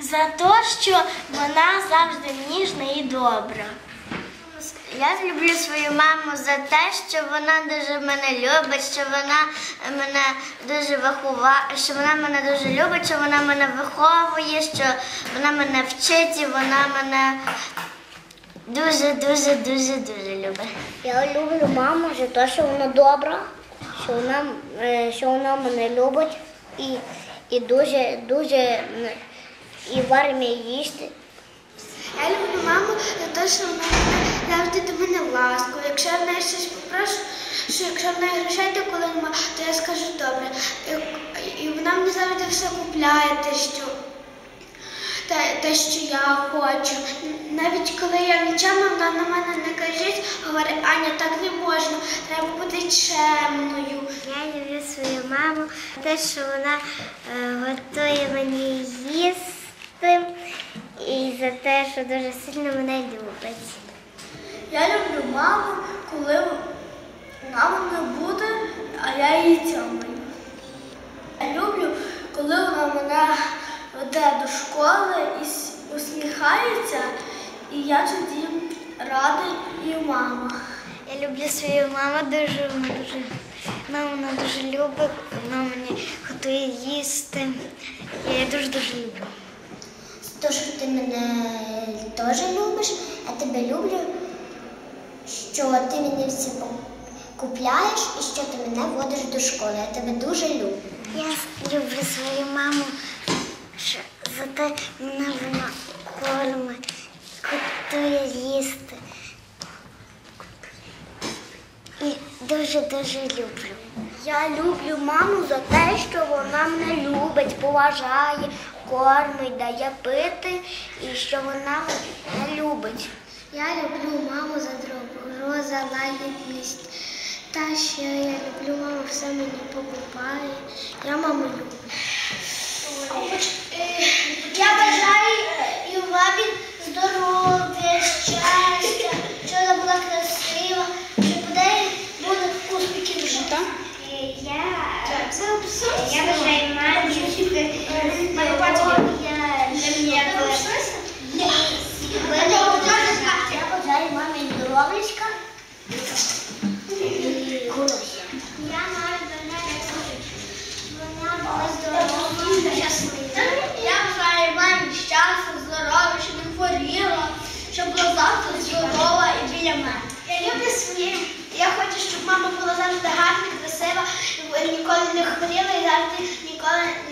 За те, що вона завжди ніжна і добра. Я люблю свою маму за те, що вона дуже мене любить, що вона мене дуже виховує, що вона мене дуже любить, що вона мене виховує, що вона мене вчить і вона мене дуже, дуже, дуже, дуже любить. Я люблю маму за те, що вона добра, що вона, е, що вона мене любить і, і дуже, дуже і варить мені їсти. Я люблю маму за те, що вона завжди до мене ласку. Якщо я в неї щось попрошу, що якщо в неї грошей то коли нема, то я скажу добре. І вона мені завжди все купляє, те, що, те, те, що я хочу. Навіть коли я нічого, вона на мене не каже, говорить, Аня, так не можна, треба бути чемною. Я люблю свою маму, те, що вона е, готує мені їсти і за те, що дуже сильно мене любить. Я люблю маму, коли вона мене буде, а я її цьомаю. Я люблю, коли вона мене веде до школи і усміхається, і я тоді радий і мама. Я люблю свою маму дуже, дуже, вона дуже любить, вона мені готує їсти. Я її дуже-дуже люблю. То, що ти мене теж любиш, я тебе люблю, що ти мені все купляєш і що ти мене водиш до школи. Я тебе дуже люблю. Я люблю свою маму що за те, мене вона кормить, готує їсти. І дуже-дуже люблю. Я люблю маму за те, що вона мене любить, поважає, кормить, дає пити і що вона мене любить. Я люблю маму за добро, за лагідність. Та що я люблю маму, все мені покупає. Я маму люблю. Я, я бажаю мамі здоров'я, я завжди ніколи